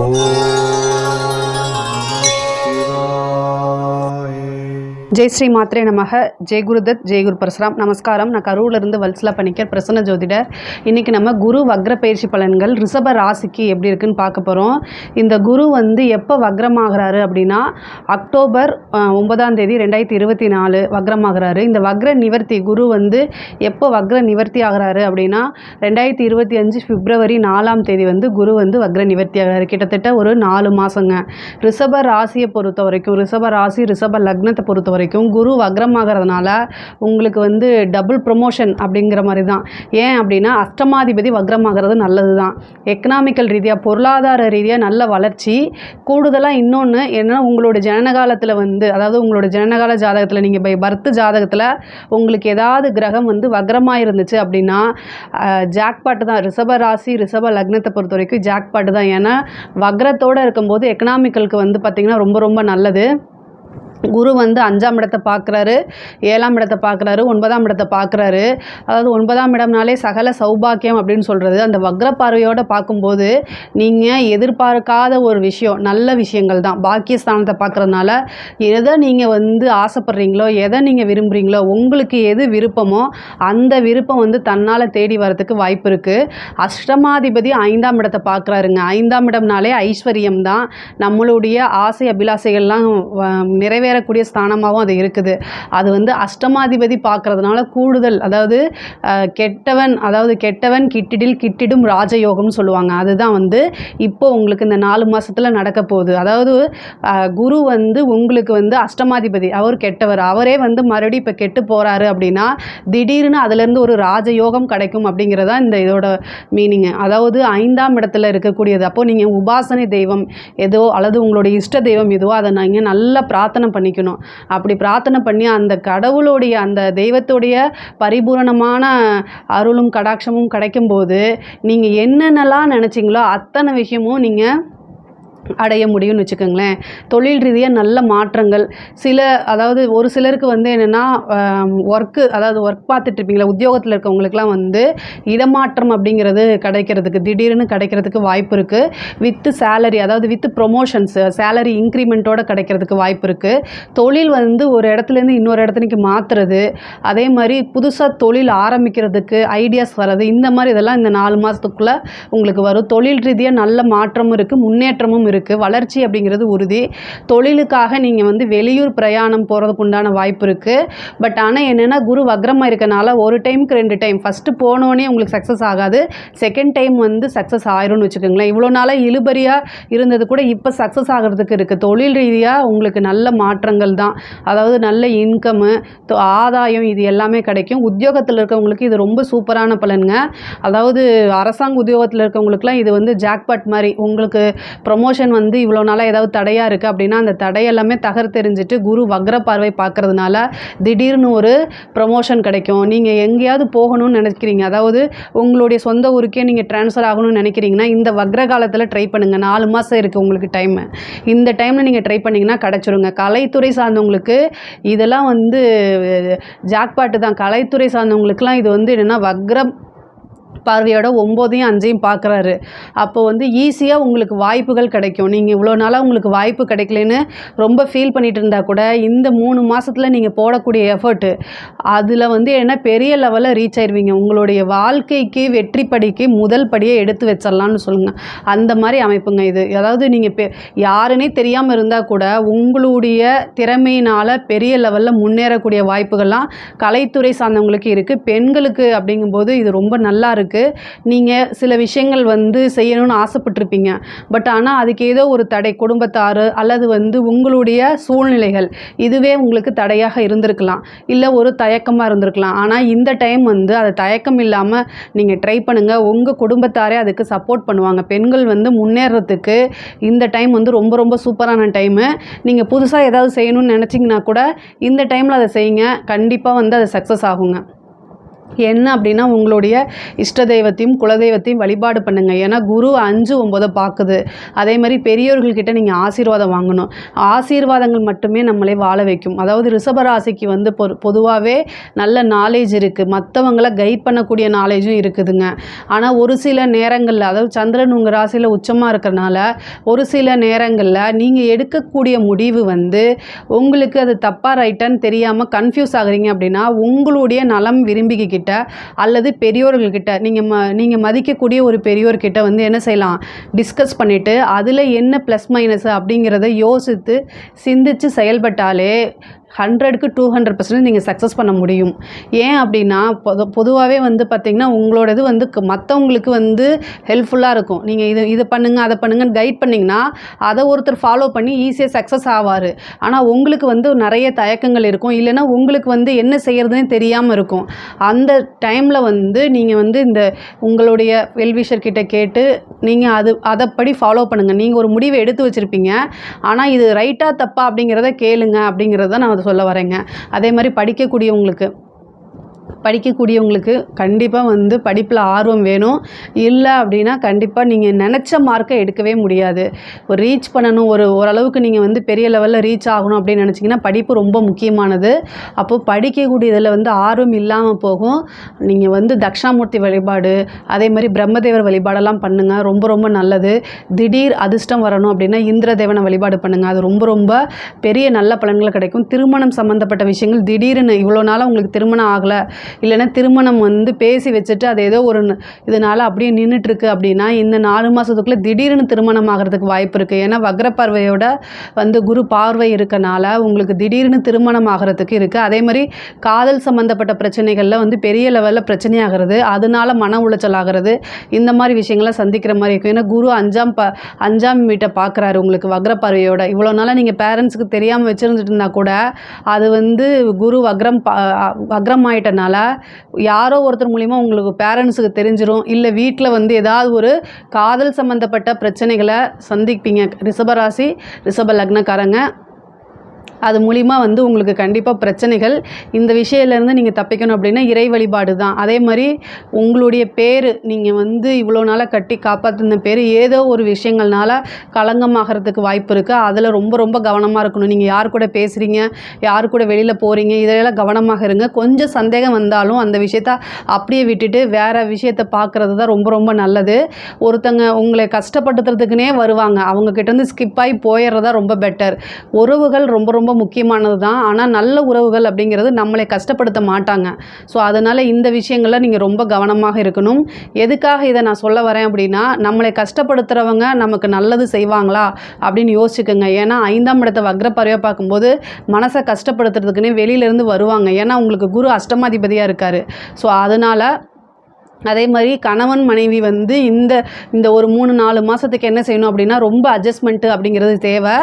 Oh. Jai Sri Mhatre நமக. ஜெய் குருதத் ஜெய் குரு பரசுராம். நமஸ்காரம். நான் கரூர்லேருந்து வல்சலா பண்ணிக்கர் பிரசன்ன ஜோதிடர். இன்றைக்கி நம்ம குரு வக்ர பயிற்சி பலன்கள் ரிஷப ராசிக்கு எப்படி இருக்குன்னு பார்க்க போகிறோம் இந்த குரு வந்து எப்போ வக்ரமாகிறாரு அப்படின்னா அக்டோபர் ஒன்பதாம் தேதி ரெண்டாயிரத்தி இருபத்தி நாலு வக்ரமாகிறாரு. இந்த வக்ர நிவர்த்தி குரு வந்து எப்போ வக்ர நிவர்த்தி ஆகிறாரு அப்படின்னா ரெண்டாயிரத்தி இருபத்தி அஞ்சு பிப்ரவரி நாலாம் தேதி வந்து குரு வந்து வக்ர நிவர்த்தி ஆகிறாரு. கிட்டத்தட்ட ஒரு நாலு மாதங்க ரிஷப ராசியை பொறுத்த வரைக்கும் ரிஷப ராசி ரிஷப லக்னத்தை பொறுத்த வரைக்கும் குரு வக்ரமாகறதுனால உங்களுக்கு வந்து டபுள் ப்ரொமோஷன் அப்படிங்கிற மாதிரி தான் ஏன் அப்படின்னா அஷ்டமாதிபதி வக்ரமாகிறது நல்லது தான் எக்கனாமிக்கல் ரீதியாக பொருளாதார ரீதியாக நல்ல வளர்ச்சி. கூடுதலாக இன்னொன்று என்னென்னா உங்களோட ஜனனகாலத்தில் வந்து அதாவது உங்களோட ஜனனகால ஜாதகத்தில் நீங்கள் பை பர்த் ஜாதகத்தில் உங்களுக்கு ஏதாவது கிரகம் வந்து வக்ரமாக இருந்துச்சு அப்படின்னா ஜாக்பாட்டு தான். ரிஷப ராசி ரிஷப லக்னத்தை பொறுத்த வரைக்கும் ஜாக்பாட்டு தான். ஏன்னா வக்ரத்தோடு இருக்கும்போது எக்கனாமிக்கலுக்கு வந்து பார்த்திங்கன்னா ரொம்ப ரொம்ப நல்லது. குரு வந்து அஞ்சாம் இடத்தை பார்க்குறாரு ஏழாம் இடத்தை பார்க்குறாரு ஒன்பதாம் இடத்தை பார்க்குறாரு. அதாவது ஒன்பதாம் இடம்னாலே சகல சௌபாக்கியம் அப்படின்னு சொல்கிறது அந்த வக்ர பார்வையோடு பார்க்கும்போது நீங்கள் எதிர்பார்க்காத ஒரு விஷயம் நல்ல விஷயங்கள் தான். பாக்கியஸ்தானத்தை பார்க்குறதுனால எதை நீங்கள் வந்து ஆசைப்படுறீங்களோ எதை நீங்கள் விரும்புகிறீங்களோ உங்களுக்கு எது விருப்பமோ அந்த விருப்பம் வந்து தன்னால் தேடி வரதுக்கு வாய்ப்பு இருக்குது அஷ்டமாதிபதி ஐந்தாம் இடத்தை பார்க்குறாருங்க. ஐந்தாம் இடம்னாலே ஐஸ்வர்யம் தான். நம்மளுடைய ஆசை அபிலாசைகள்லாம் நிறைவே நிறைவேறக்கூடிய ஸ்தானமாகவும் அது இருக்குது. அது வந்து அஷ்டமாதிபதி பார்க்கறதுனால கூடுதல் அதாவது கெட்டவன் அதாவது கெட்டவன் கிட்டிடில் கிட்டிடும் ராஜயோகம்னு சொல்லுவாங்க. அதுதான் வந்து இப்போ உங்களுக்கு இந்த நாலு மாதத்தில் நடக்க போகுது. அதாவது குரு வந்து உங்களுக்கு வந்து அஷ்டமாதிபதி. அவர் கெட்டவர். அவரே வந்து மறுபடியும் இப்போ கெட்டு போகிறாரு அப்படின்னா திடீர்னு அதுலேருந்து ஒரு ராஜயோகம் கிடைக்கும் அப்படிங்கிறதா இந்த இதோட மீனிங்கு அதாவது ஐந்தாம் இடத்துல இருக்கக்கூடியது. அப்போ நீங்கள் உபாசனை தெய்வம் ஏதோ அல்லது உங்களுடைய இஷ்ட தெய்வம் எதுவோ அதை நீங்கள் நல்லா பிரார்த்தனை பண்ணிக்கணும். அப்படி பிரார்த்தனை பண்ணி அந்த கடவுளுடைய அந்த தெய்வத்துடைய பரிபூரணமான அருளும் கடாட்சமும் கிடைக்கும்போது நீங்கள் என்னென்னலாம் நினச்சிங்களோ அத்தனை விஷயமும் நீங்கள் அடைய முடியும்னு வச்சுக்கோங்களேன். தொழில் ரீதியாக நல்ல மாற்றங்கள். சில அதாவது ஒரு சிலருக்கு வந்து என்னென்னா ஒர்க்கு அதாவது ஒர்க் பார்த்துட்டு இருப்பீங்களா உத்தியோகத்தில் இருக்கவங்களுக்குலாம் வந்து இடமாற்றம் அப்படிங்கிறது கிடைக்கிறதுக்கு திடீர்னு கிடைக்கிறதுக்கு வாய்ப்பு இருக்குது வித்து சேலரி அதாவது வித்து ப்ரொமோஷன்ஸ் சேலரி இன்க்ரிமெண்ட்டோட கிடைக்கிறதுக்கு வாய்ப்பு இருக்குது தொழில் வந்து ஒரு இடத்துலேருந்து இன்னொரு இடத்துக்கு மாற்றுறது அதே மாதிரி புதுசாக தொழில் ஆரம்பிக்கிறதுக்கு ஐடியாஸ் வர்றது. இந்த மாதிரி இதெல்லாம் இந்த நாலு மாதத்துக்குள்ளே உங்களுக்கு வரும். தொழில் ரீதியாக நல்ல மாற்றமும் இருக்குது முன்னேற்றமும் இருக்குது வளர்ச்சி அப்படிங்கிறது உறுதி. தொழிலுக்காக நீங்கள் வந்து வெளியூர் பிரயாணம் போகிறதுக்கு உண்டான வாய்ப்பு இருக்குது பட் ஆனால் என்னென்னா குரு வக்ரமாக இருக்கனால ஒரு டைமுக்கு ரெண்டு டைம். ஃபஸ்ட்டு போனோடனே உங்களுக்கு சக்ஸஸ் ஆகாது. செகண்ட் டைம் வந்து சக்ஸஸ் ஆயிரும்னு வச்சுக்கோங்களேன். இவ்வளோ நாளாக இழுபறியாக இருந்தது கூட இப்போ சக்ஸஸ் ஆகிறதுக்கு இருக்குது தொழில் ரீதியாக உங்களுக்கு நல்ல மாற்றங்கள் தான். அதாவது நல்ல இன்கமு ஆதாயம் இது எல்லாமே கிடைக்கும். உத்தியோகத்தில் இருக்கவங்களுக்கு இது ரொம்ப சூப்பரான பலனுங்க. அதாவது அரசாங்க உத்தியோகத்தில் இருக்கவங்களுக்குலாம் இது வந்து ஜாக்பாட் மாதிரி. உங்களுக்கு ப்ரொமோஷன் வந்து இவ்வளோ நாளாக ஏதாவது தடையாக இருக்குது அப்படின்னா அந்த தடையெல்லாமே தகர்த்தெறிஞ்சிட்டு குரு வக்ர பார்வை பார்க்குறதுனால திடீர்னு ஒரு ப்ரொமோஷன் கிடைக்கும். நீங்கள் எங்கேயாவது போகணும்னு நினைக்கிறீங்க. அதாவது உங்களுடைய சொந்த ஊருக்கே நீங்கள் ட்ரான்ஸ்ஃபர் ஆகணும்னு நினைக்கிறீங்கன்னா இந்த வக்ர காலத்தில் ட்ரை பண்ணுங்கள் நாலு மாதம் இருக்குது உங்களுக்கு டைம் இந்த டைமில் நீங்கள் ட்ரை பண்ணிங்கன்னா கிடச்சிருங்க. கலைத்துறை சார்ந்தவங்களுக்கு இதெல்லாம் வந்து ஜாக்பாட்டு தான். கலைத்துறை சார்ந்தவங்களுக்குலாம் இது வந்து என்னென்னா வக்ரம் பார்வையோட ஒம்போதையும் அஞ்சையும் பார்க்குறாரு. அப்போ வந்து ஈஸியாக உங்களுக்கு வாய்ப்புகள் கிடைக்கும். நீங்கள் இவ்வளோ நாளாக உங்களுக்கு வாய்ப்பு கிடைக்கலன்னு ரொம்ப ஃபீல் பண்ணிட்டு இருந்தால் கூட இந்த மூணு மாதத்தில் நீங்கள் போடக்கூடிய எஃபர்ட்டு அதில் வந்து என்ன பெரிய லெவலில் ரீச் ஆயிடுவீங்க உங்களுடைய வாழ்க்கைக்கு வெற்றி படிக்கு முதல் படியை எடுத்து வச்சிடலாம்னு சொல்லுங்கள் அந்த மாதிரி அமைப்புங்க இது. அதாவது நீங்கள் பெ யாருன்னே தெரியாமல் இருந்தால் கூட உங்களுடைய திறமையினால் பெரிய லெவலில் முன்னேறக்கூடிய வாய்ப்புகள்லாம் கலைத்துறை சார்ந்தவங்களுக்கு இருக்குது பெண்களுக்கு அப்படிங்கும்போது இது ரொம்ப நல்லா இருக்குது நீங்கள் சில விஷயங்கள் வந்து செய்யணும்னு ஆசைப்பட்டிருப்பீங்க. பட் ஆனால் அதுக்கு ஏதோ ஒரு தடை குடும்பத்தார் அல்லது வந்து உங்களுடைய சூழ்நிலைகள் இதுவே உங்களுக்கு தடையாக இருந்திருக்கலாம். இல்லை ஒரு தயக்கமாக இருந்திருக்கலாம். ஆனால் இந்த டைம் வந்து அது தயக்கம் இல்லாமல் நீங்கள் ட்ரை பண்ணுங்கள் உங்கள் குடும்பத்தாரே அதுக்கு சப்போர்ட் பண்ணுவாங்க. பெண்கள் வந்து முன்னேறதுக்கு இந்த டைம் வந்து ரொம்ப ரொம்ப சூப்பரான டைமு நீங்கள் புதுசாக ஏதாவது செய்யணும்னு நினச்சிங்கன்னா கூட இந்த டைமில் அதை செய்யுங்க. கண்டிப்பாக வந்து அது சக்ஸஸ் ஆகுங்க. என்ன அப்படின்னா உங்களுடைய இஷ்ட தெய்வத்தையும் குலதெய்வத்தையும் வழிபாடு பண்ணுங்கள் ஏன்னா குரு அஞ்சு ஒம்பதை பார்க்குது. அதே மாதிரி பெரியோர்கள்கிட்ட நீங்கள் ஆசீர்வாதம் வாங்கணும். ஆசீர்வாதங்கள் மட்டுமே நம்மளை வாழ வைக்கும். அதாவது ரிஷபராசிக்கு வந்து பொ பொதுவாகவே நல்ல நாலேஜ் இருக்குது மற்றவங்கள கைட் பண்ணக்கூடிய நாலேஜும் இருக்குதுங்க. ஆனால் ஒரு சில நேரங்களில் அதாவது சந்திரன் உங்கள் ராசியில் உச்சமாக இருக்கிறனால ஒரு சில நேரங்களில் நீங்கள் எடுக்கக்கூடிய முடிவு வந்து உங்களுக்கு அது தப்பாக ரைட்டான்னு தெரியாமல் கன்ஃபியூஸ் ஆகுறீங்க அப்படின்னா உங்களுடைய நலம் விரும்பிக்கிட்டு அல்லது பெரியோர்கள்கிட்ட நீங்கள் ம நீங்கள் மதிக்கக்கூடிய ஒரு பெரியோர்கிட்ட வந்து என்ன செய்யலாம்? டிஸ்கஸ் பண்ணிவிட்டு அதில் என்ன ப்ளஸ் மைனஸ் அப்படிங்கிறத யோசித்து சிந்தித்து செயல்பட்டாலே ஹண்ட்ரடுக்கு டூ ஹண்ட்ரட் பர்சன்ட் நீங்கள் சக்ஸஸ் பண்ண முடியும். ஏன் அப்படின்னா பொது பொதுவாகவே வந்து பார்த்திங்கன்னா உங்களோட இது வந்து மற்றவங்களுக்கு வந்து ஹெல்ப்ஃபுல்லாக இருக்கும். நீங்கள் இது இதை பண்ணுங்கள் அதை பண்ணுங்கன்னு கைட் பண்ணிங்கன்னா அதை ஒருத்தர் ஃபாலோ பண்ணி ஈஸியாக சக்ஸஸ் ஆவார். ஆனால் உங்களுக்கு வந்து நிறைய தயக்கங்கள் இருக்கும். இல்லைன்னா உங்களுக்கு வந்து என்ன செய்கிறதுனே தெரியாமல் இருக்கும். அந்த டைமில் வந்து நீங்கள் வந்து இந்த உங்களுடைய வெல்விஷர் கிட்ட கேட்டு நீங்கள் அது அதைப்படி ஃபாலோ பண்ணுங்கள் நீங்கள் ஒரு முடிவை எடுத்து வச்சுருப்பீங்க. ஆனால் இது ரைட்டாக தப்பா அப்படிங்கிறத கேளுங்க அப்படிங்கிறத நான் அதை சொல்ல வரேங்க. அதே மாதிரி படிக்கக்கூடியவங்களுக்கு படிக்கக்கூடியவங்களுக்கு கண்டிப்பாக வந்து படிப்பில் ஆர்வம் வேணும். இல்லை அப்படின்னா கண்டிப்பாக நீங்கள் நினச்ச மார்க்கை எடுக்கவே முடியாது. ஒரு ரீச் பண்ணணும் ஒரு ஓரளவுக்கு நீங்கள் வந்து பெரிய லெவலில் ரீச் ஆகணும் அப்படின்னு நினச்சிங்கன்னா படிப்பு ரொம்ப முக்கியமானது. அப்போது படிக்கக்கூடியதில் வந்து ஆர்வம் இல்லாமல் போகும். நீங்கள் வந்து தக்ஷாமூர்த்தி வழிபாடு அதே மாதிரி பிரம்மதேவர் வழிபாடெல்லாம் பண்ணுங்கள் ரொம்ப ரொம்ப நல்லது. திடீர் அதிர்ஷ்டம் வரணும் அப்படின்னா இந்திர தேவனை வழிபாடு பண்ணுங்கள் அது ரொம்ப ரொம்ப பெரிய நல்ல பலன்கள் கிடைக்கும். திருமணம் சம்மந்தப்பட்ட விஷயங்கள் திடீர்னு இவ்வளோ நாளாக உங்களுக்கு திருமணம் ஆகலை. இல்லைன்னா திருமணம் வந்து பேசி வச்சுட்டு அது ஏதோ ஒரு இதனால் அப்படியே நின்றுட்டுருக்கு அப்படின்னா இந்த நாலு மாதத்துக்குள்ளே திடீர்னு திருமணம் ஆகிறதுக்கு வாய்ப்பு இருக்குது ஏன்னா வக்ரப்பார்வையோட வந்து குரு பார்வை இருக்கனால உங்களுக்கு திடீர்னு திருமணம் ஆகிறதுக்கு இருக்குது அதே மாதிரி காதல் சம்மந்தப்பட்ட பிரச்சனைகளில் வந்து பெரிய லெவலில் பிரச்சனையாகிறது அதனால மன உளைச்சல் ஆகிறது இந்த மாதிரி விஷயங்களை சந்திக்கிற மாதிரி இருக்கும். ஏன்னா குரு அஞ்சாம் ப அஞ்சாம் வீட்டை பார்க்குறாரு உங்களுக்கு வக்ரப்பார்வையோட. இவ்வளோ நாளாக நீங்கள் பேரண்ட்ஸுக்கு தெரியாமல் வச்சுருந்துட்டு இருந்தால் கூட அது வந்து குரு வக்ரம் பா வக்ரம் ஆயிட்டனால யாரோ ஒருத்தர் மூலிமா உங்களுக்கு பேரண்ட்ஸுக்கு தெரிஞ்சிடும் இல்லை வீட்டில் வந்து ஏதாவது ஒரு காதல் சம்மந்தப்பட்ட பிரச்சனைகளை சந்திப்பீங்க. ரிஷபராசி ரிஷப லக்னக்காரங்க. அது மூலிமா வந்து உங்களுக்கு கண்டிப்பாக பிரச்சனைகள். இந்த விஷயத்துலேருந்து நீங்கள் தப்பிக்கணும் அப்படின்னா இறை வழிபாடு தான். அதே மாதிரி உங்களுடைய பேர் நீங்கள் வந்து இவ்வளோ நாளாக கட்டி காப்பாற்றின பேர் ஏதோ ஒரு விஷயங்கள்னால களங்கமாகறதுக்கு வாய்ப்பு இருக்குது அதில் ரொம்ப ரொம்ப கவனமாக இருக்கணும். நீங்கள் யார் கூட பேசுகிறீங்க யார் கூட வெளியில் போகிறீங்க இதையெல்லாம் கவனமாக இருங்க. கொஞ்சம் சந்தேகம் வந்தாலும் அந்த விஷயத்த அப்படியே விட்டுட்டு வேறு விஷயத்த பார்க்குறது தான் ரொம்ப ரொம்ப நல்லது. ஒருத்தங்க உங்களை கஷ்டப்படுத்துறதுக்குனே வருவாங்க. அவங்கக்கிட்டேருந்து ஸ்கிப் ஆகி போயிடுறதா ரொம்ப பெட்டர் உறவுகள் ரொம்ப ரொம்ப ரொம்ப முக்கியமானது தான் ஆனால் நல்ல உறவுகள் அப்படிங்கிறது நம்மளை கஷ்டப்படுத்த மாட்டாங்க. ஸோ அதனால் இந்த விஷயங்களில் நீங்கள் ரொம்ப கவனமாக இருக்கணும். எதுக்காக இதை நான் சொல்ல வரேன் அப்படின்னா நம்மளை கஷ்டப்படுத்துகிறவங்க நமக்கு நல்லது செய்வாங்களா அப்படின்னு யோசிச்சுக்கோங்க. ஏன்னா ஐந்தாம் இடத்தை வக்ரப்பறையாக பார்க்கும்போது மனசை கஷ்டப்படுத்துறதுக்குன்னே வெளியிலேருந்து வருவாங்க. ஏன்னா உங்களுக்கு குரு அஷ்டமாதிபதியாக இருக்கார். ஸோ அதனால் அதே மாதிரி கணவன் மனைவி வந்து இந்த இந்த ஒரு மூணு நாலு மாதத்துக்கு என்ன செய்யணும் அப்படின்னா ரொம்ப அட்ஜஸ்ட்மெண்ட்டு அப்படிங்கிறது தேவை.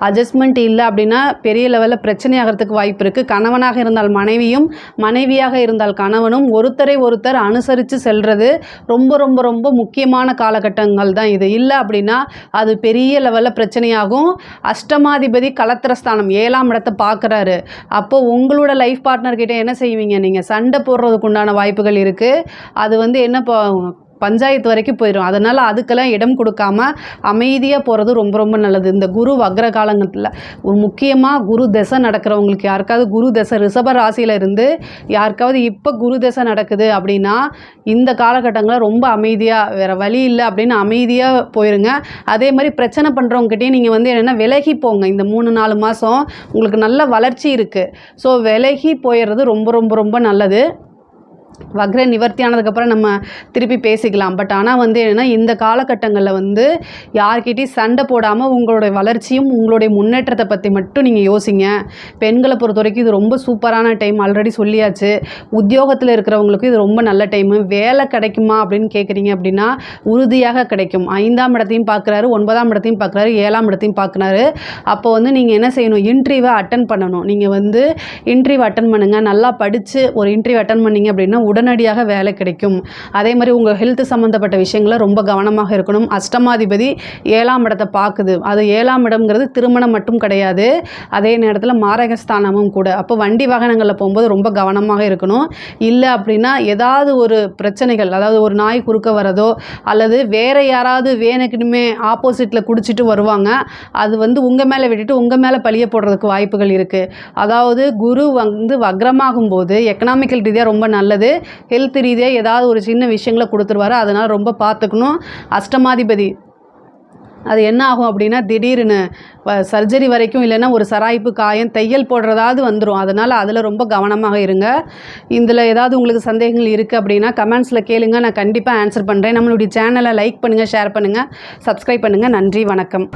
அட்ஜஸ்ட்மெண்ட் இல்லை அப்படின்னா பெரிய லெவலில் பிரச்சனை ஆகிறதுக்கு வாய்ப்பு இருக்குது கணவனாக இருந்தால் மனைவியும் மனைவியாக இருந்தால் கணவனும் ஒருத்தரை ஒருத்தர் அனுசரித்து செல்வது ரொம்ப ரொம்ப ரொம்ப முக்கியமான காலகட்டங்கள் தான் இது. இல்லை அப்படின்னா அது பெரிய லெவலில் பிரச்சனையாகும். அஷ்டமாதிபதி கலத்திரஸ்தானம் ஏழாம் இடத்தை பார்க்குறாரு அப்போது உங்களோட லைஃப் பார்ட்னர்கிட்ட என்ன செய்வீங்க நீங்கள் சண்டை போடுறதுக்கு உண்டான வாய்ப்புகள் இருக்குது அது வந்து என்ன ப- பஞ்சாயத்து வரைக்கும் போயிடும் அதனால் அதுக்கெல்லாம் இடம் கொடுக்காம அமைதியாக போகிறது ரொம்ப ரொம்ப நல்லது. இந்த குரு வக்ர காலங்கத்தில் ஒரு முக்கியமாக குரு தசை நடக்கிறவங்களுக்கு யாருக்காவது குரு தசை ரிஷப ராசியில் இருந்து யாருக்காவது இப்போ குரு தசை நடக்குது அப்படின்னா இந்த காலகட்டங்களில் ரொம்ப அமைதியாக வேறு வழி இல்லை அப்படின்னு அமைதியாக போயிருங்க. அதே மாதிரி பிரச்சனை பண்ணுறவங்ககிட்டயும் நீங்கள் வந்து என்னென்னா விலகி போங்க. இந்த மூணு நாலு மாதம் உங்களுக்கு நல்ல வளர்ச்சி இருக்குது ஸோ விலகி போயிடுறது ரொம்ப ரொம்ப ரொம்ப நல்லது. வக்ர நிவர்த்தி ஆனதுக்கப்புறம் நம்ம திருப்பி பேசிக்கலாம். பட் ஆனால் வந்து என்னென்னா இந்த காலகட்டங்களில் வந்து யார்கிட்டையும் சண்டை போடாமல் உங்களுடைய வளர்ச்சியும் உங்களுடைய முன்னேற்றத்தை பற்றி மட்டும் நீங்கள் யோசிங்க. பெண்களை பொறுத்த வரைக்கும் இது ரொம்ப சூப்பரான டைம். ஆல்ரெடி சொல்லியாச்சு. உத்தியோகத்தில் இருக்கிறவங்களுக்கு இது ரொம்ப நல்ல டைமு. வேலை கிடைக்குமா அப்படின்னு கேட்குறீங்க அப்படின்னா உறுதியாக கிடைக்கும். ஐந்தாம் இடத்தையும் பார்க்குறாரு ஒன்பதாம் இடத்தையும் பார்க்குறாரு ஏழாம் இடத்தையும் பார்க்குறாரு அப்போ வந்து நீங்கள் என்ன செய்யணும்? இன்டர்வியூவை அட்டன் பண்ணணும். நீங்கள் வந்து இன்டர்வியூ அட்டன் பண்ணுங்கள் நல்லா படித்து ஒரு இன்டர்வியூ அட்டன் பண்ணீங்க அப்படின்னா உடனடியாக வேலை கிடைக்கும். அதே மாதிரி உங்கள் ஹெல்த் சம்மந்தப்பட்ட விஷயங்கள ரொம்ப கவனமாக இருக்கணும். அஷ்டமாதிபதி ஏழாம் இடத்தை பார்க்குது. அது ஏழாம் இடம்ங்கிறது திருமணம் மட்டும் கிடையாது. அதே நேரத்தில் மாரகஸ்தானமும் கூட. அப்போ வண்டி வாகனங்களில் போகும்போது ரொம்ப கவனமாக இருக்கணும். இல்லை அப்படின்னா ஏதாவது ஒரு பிரச்சனைகள் அதாவது ஒரு நாய் குறுக்க வரதோ அல்லது வேறு யாராவது வேணுக்குனுமே ஆப்போசிட்டில் குடிச்சிட்டு வருவாங்க. அது வந்து உங்கள் மேலே விட்டுட்டு உங்கள் மேலே பழிய போடுறதுக்கு வாய்ப்புகள் இருக்குது அதாவது குரு வந்து வக்ரமாகும் போது எக்கனாமிக்கல் ரீதியாக ரொம்ப நல்லது. ஹெல்த் ரீதியாக ஏதாவது ஒரு சின்ன விஷயங்களை கொடுத்துருவாரு. அதனால் ரொம்ப பார்த்துக்கணும். அஷ்டமாதிபதி அது என்ன ஆகும் அப்படின்னா திடீர்னு சர்ஜரி வரைக்கும் இல்லைன்னா ஒரு சராய்ப்பு காயம் தையல் போடுறதாவது வந்துடும் அதனால் அதில் ரொம்ப கவனமாக இருங்க. இதில் ஏதாவது உங்களுக்கு சந்தேகங்கள் இருக்குது அப்படின்னா கமெண்ட்ஸில் கேளுங்க. நான் கண்டிப்பாக ஆன்சர் பண்ணுறேன் நம்மளுடைய சேனலை லைக் பண்ணுங்கள் ஷேர் பண்ணுங்கள் சப்ஸ்கிரைப் பண்ணுங்கள் நன்றி வணக்கம்.